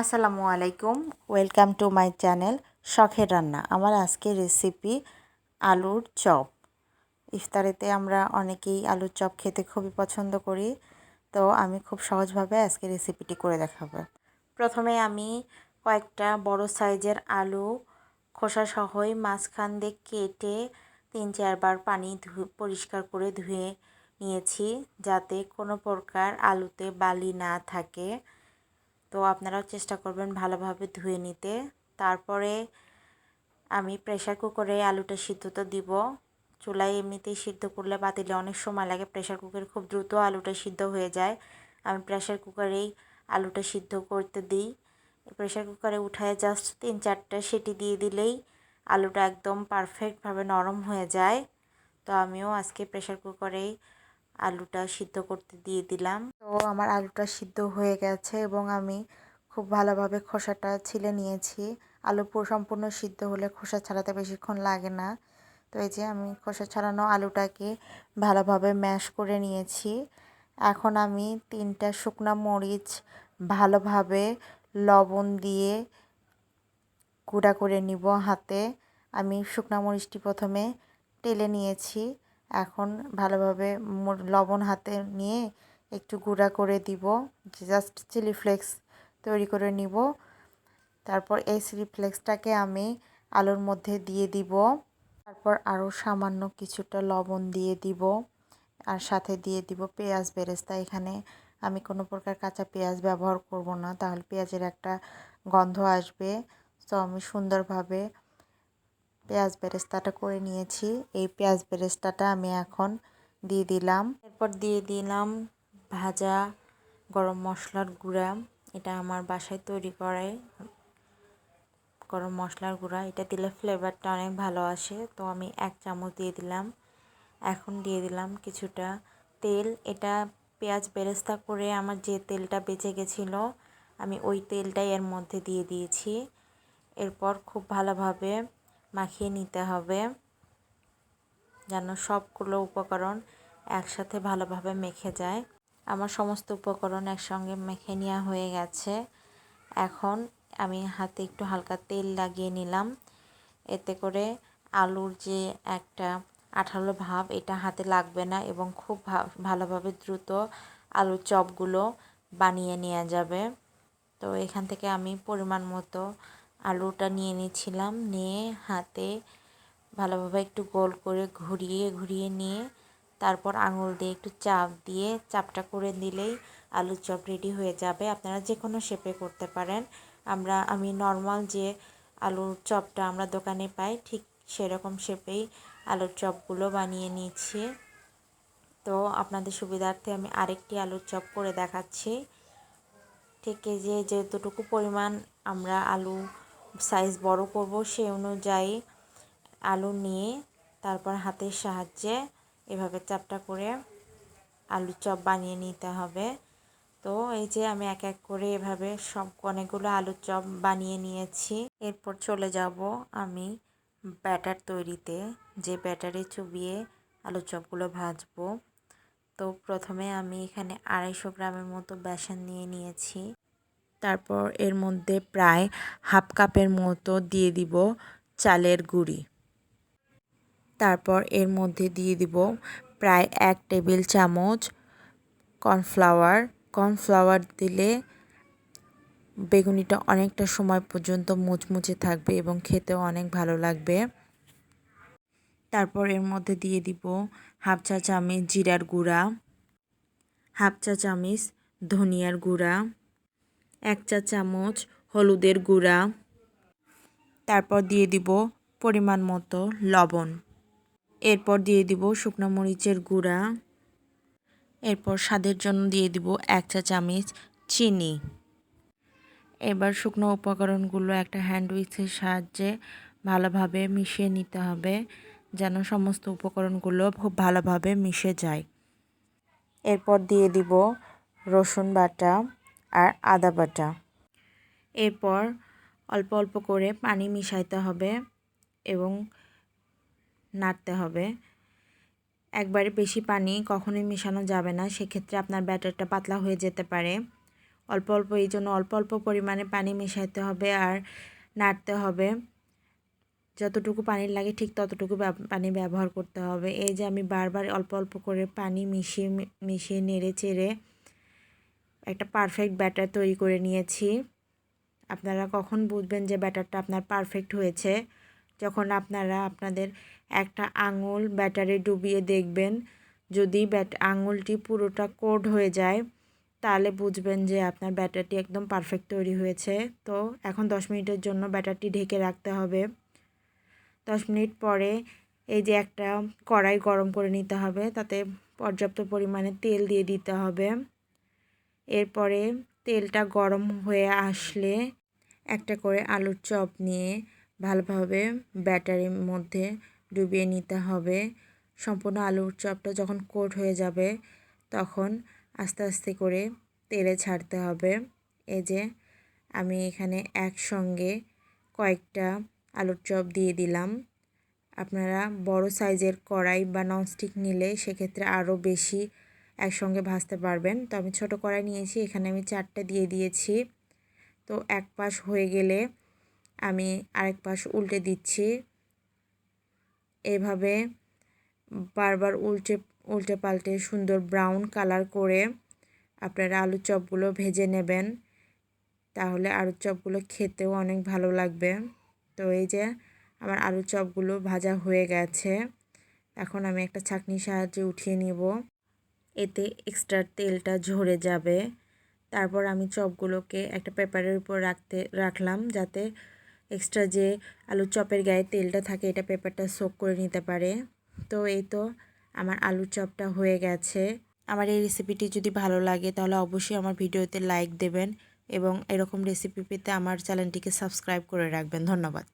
আসসালামু আলাইকুম। Welcome to my channel শখের রান্না। আমার আজকের রেসিপি আলুর চপ। ইফতারিতে আমরা অনেকেই আলুর চপ খেতে খুবই পছন্দ করি, তো আমি খুব সহজভাবে আজকে রেসিপিটি করে দেখাবো। প্রথমে আমি কয়েকটা বড় সাইজের আলু খোসা সহই মাঝখান দিয়ে কেটে তিন চারবার পানি পরিষ্কার করে ধুয়ে নিয়েছি, যাতে কোনো প্রকার আলুতে বালি না থাকে। তো আপনারাও চেষ্টা করবেন ভালোভাবে ধুয়ে নিতে। তারপরে আমি প্রেশার কুকারে আলুটা সিদ্ধতা দিব। চুলায় এমনিতেই সিদ্ধ করলে পাতিলে অনেক সময় লাগে প্রেশার কুকারে খুব দ্রুত আলুটা সিদ্ধ হয়ে যায়। আমি প্রেশার কুকারেই আলুটা সিদ্ধ করতে দিই। প্রেশার কুকারে উঠায় জাস্ট তিন চারটা সেটি দিয়ে দিলেই আলুটা একদম পারফেক্টভাবে নরম হয়ে যায়। তো আমিও আজকে প্রেশার কুকারেই আলুটা সিদ্ধ করতে দিয়ে দিলাম। তো আমার আলুটা সিদ্ধ হয়ে গেছে এবং আমি খুব ভালোভাবে খোসাটা ছিলে নিয়েছি। আলু সম্পূর্ণ সিদ্ধ হলে খোসা ছাড়াতে বেশিক্ষণ লাগে না। তো এই যে আমি খোসা ছাড়ানো আলুটাকে ভালোভাবে ম্যাশ করে নিয়েছি। এখন আমি তিনটা শুকনা মরিচ ভালোভাবে লবণ দিয়ে গুঁড়া করে নিব হাতে। আমি শুকনা মরিচটি প্রথমে টেলে নিয়েছি। এখন ভালোভাবে লবণ হাতে নিয়ে একটু গুঁড়া করে দিব। জাস্ট চিলি ফ্লেক্স তৈরি করে নিব। তারপর এই চিলি ফ্লেক্সটাকে আমি আলুর মধ্যে দিয়ে দিব। তারপর আরও সামান্য কিছুটা লবণ দিয়ে দিব। আর সাথে দিয়ে দিব পেঁয়াজ বেরেস্তা। এখানে আমি কোনো প্রকার কাঁচা পেঁয়াজ ব্যবহার করব না। তাহলে পেঁয়াজের একটা গন্ধ আসবে। তো আমি সুন্দরভাবে পেঁয়াজ বেরেস্তাটা করে নিয়েছি। এই পেঁয়াজ বেরেস্তাটা আমি এখন দিয়ে দিলাম। এরপর দিয়ে দিলাম ভাজা গরম মশলার গুঁড়া। এটা আমার বাসায় তৈরি করে গরম মশলার গুঁড়া। এটা দিলে ফ্লেভারটা অনেক ভালো আসে। তো আমি এক চামচ দিয়ে দিলাম। এখন দিয়ে দিলাম কিছুটা তেল। এটা পেঁয়াজ বেরেস্তা করে আমার যে তেলটা বেঁচে গেছিল, আমি ওই তেলটাই এর মধ্যে দিয়ে দিয়েছি। এরপর খুব ভালোভাবে মাখিয়ে নিতে হবে। যেন সবগুলো উপকরণ একসাথে ভালোভাবে মেখে যায়। আমার সমস্ত উপকরণ একসঙ্গে মেখে নেওয়া হয়ে গেছে। এখন আমি হাতে একটু হালকা তেল লাগিয়ে নিলাম। এতে করে আলুর যে একটা আঠালো ভাব, এটা হাতে লাগবে না এবং খুব ভালোভাবে দ্রুত আলুর চপগুলো বানিয়ে নেওয়া যাবে। তো এখান থেকে আমি পরিমাণ মতো আলুটা নিয়ে নিয়েছিলাম, নিয়ে হাতে ভালোভাবে একটু গোল করে ঘুরিয়ে ঘুরিয়ে নিয়ে তারপর আঙুল দিয়ে একটু চাপ দিয়ে, চাপটা করে দিলেই আলুর চপ রেডি হয়ে যাবে। আপনারা যে কোনো শেপে করতে পারেন। আমরা, আমি নর্মাল যে আলুর চপটা আমরা দোকানে পাই, ঠিক সেরকম শেপেই আলুর চপগুলো বানিয়ে নিয়েছি। তো আপনাদের সুবিধার্থে আমি আরেকটি আলুর চপ করে দেখাচ্ছি। ঠিক এই যে যেতটুকু পরিমাণ আমরা আলু সাইজ বড় করব সেই অনুযায়ী আলু নিয়ে তারপর হাতের সাহায্যে এভাবে চাপটা করে আলুর চপ বানিয়ে নিতে হবে। তো এই যে আমি এক এক করে এভাবে সব অনেকগুলো আলুর চপ বানিয়ে নিয়েছি। এরপর চলে যাব আমি ব্যাটার তৈরিতে, যে ব্যাটারে চুবিয়ে আলুর চপগুলো ভাজবো। তো প্রথমে আমি এখানে আড়াইশো গ্রামের মতো বেসন নিয়ে নিয়েছি। তারপর এর মধ্যে প্রায় হাফ কাপের মতো দিয়ে দিব চালের গুঁড়ি। তারপর এর মধ্যে দিয়ে দিব প্রায় এক টেবিল চামচ কর্নফ্লাওয়ার। কর্নফ্লাওয়ার দিলে বেগুনিটা অনেকটা সময় পর্যন্ত মুচমুচে থাকবে এবং খেতেও অনেক ভালো লাগবে। তারপর এর মধ্যে দিয়ে দিব হাফ চা চামচ জিরার গুঁড়া, হাফ চা চামচ ধনিয়ার গুঁড়া এক চা চামচ হলুদের গুঁড়া। তারপর দিয়ে দিব পরিমাণ মতো লবণ। এরপর দিয়ে দিব শুকনো মরিচের গুঁড়া। এরপর স্বাদের জন্য দিয়ে দিব এক চা চামচ চিনি। এবার শুকনো উপকরণগুলো একটা হ্যান্ড সাহায্যে ভালোভাবে মিশিয়ে নিতে হবে, যেন সমস্ত উপকরণগুলো খুব ভালোভাবে মিশে যায়। এরপর দিয়ে দিব রসুন বাটা। আর আদা বাটা। এরপর অল্প অল্প করে পানি মিশাইতে হবে এবং নাড়তে হবে। একবারে বেশি পানি কখনোই মেশানো যাবে না, সেক্ষেত্রে আপনার ব্যাটারটা পাতলা হয়ে যেতে পারে। অল্প অল্প, এই জন্য অল্প অল্প পরিমাণে পানি মেশাইতে হবে আর নাড়তে হবে। যতটুকু পানি লাগে ঠিক ততটুকু পানি ব্যবহার করতে হবে। এই যে আমি বারবার অল্প অল্প করে পানি মিশিয়ে মিশিয়ে নেড়ে চেড়ে একটা পারফেক্ট ব্যাটার তৈরি করে নিয়েছি। আপনারা কখন বুঝবেন যে ব্যাটারটা আপনার পারফেক্ট হয়েছে। যখন আপনারা আপনাদের একটা আঙুল ব্যাটারে ডুবিয়ে দেখবেন, যদি ব্যাট, আঙুলটি পুরোটা কোড হয়ে যায়, তাহলে বুঝবেন যে আপনার ব্যাটারটি একদম পারফেক্ট তৈরি হয়েছে। তো এখন দশ মিনিটের জন্য ব্যাটারটি ঢেকে রাখতে হবে। দশ মিনিট পরে এই যে একটা কড়াই গরম করে নিতে হবে, তাতে পর্যাপ্ত পরিমাণে তেল দিয়ে দিতে হবে। এরপরে তেলটা গরম হয়ে আসলে একটা করে আলুর চপ নিয়ে ভালোভাবে ব্যাটারির মধ্যে ডুবিয়ে নিতে হবে। সম্পূর্ণ আলুর চপটা যখন কোট হয়ে যাবে তখন আস্তে আস্তে করে তেলে ছাড়তে হবে। এই যে আমি এখানে একসঙ্গে কয়েকটা আলুর চপ দিয়ে দিলাম। আপনারা বড় সাইজের কড়াই বা ননস্টিক নিলে সেক্ষেত্রে আরও বেশি একসঙ্গে ভাজতে পারবেন। তো আমি ছোটো কড়াই নিয়েছি এখানে আমি চারটে দিয়ে দিয়েছি। তো এক পাশ হয়ে গেলে আমি আরেক পাশ উল্টে দিচ্ছি। এভাবে বারবার উল্টে উল্টে পাল্টে সুন্দর ব্রাউন কালার করে আপনারা আলুর চপগুলো ভেজে নেবেন। তাহলে আলুর চপগুলো খেতেও অনেক ভালো লাগবে। তো এই যে আমার আলুর চপগুলো ভাজা হয়ে গেছে। এখন আমি একটা ছাঁকনির সাহায্যে উঠিয়ে নিব। এতে এক্সট্রা তেলটা ঝরে যাবে। তারপর আমি চপগুলোকে একটা পেপারের উপর রাখতে, রাখলাম যাতে এক্সট্রা যে আলুর চপের গায়ে তেলটা থাকে এটা পেপারটা সোক করে নিতে পারে। তো এই তো আমার আলুর চপটা হয়ে গেছে। আমার এই রেসিপিটি যদি ভালো লাগে তাহলে অবশ্যই আমার ভিডিওতে লাইক দেবেন এবং এরকম রেসিপি পেতে আমার চ্যানেলটিকে সাবস্ক্রাইব করে রাখবেন। ধন্যবাদ।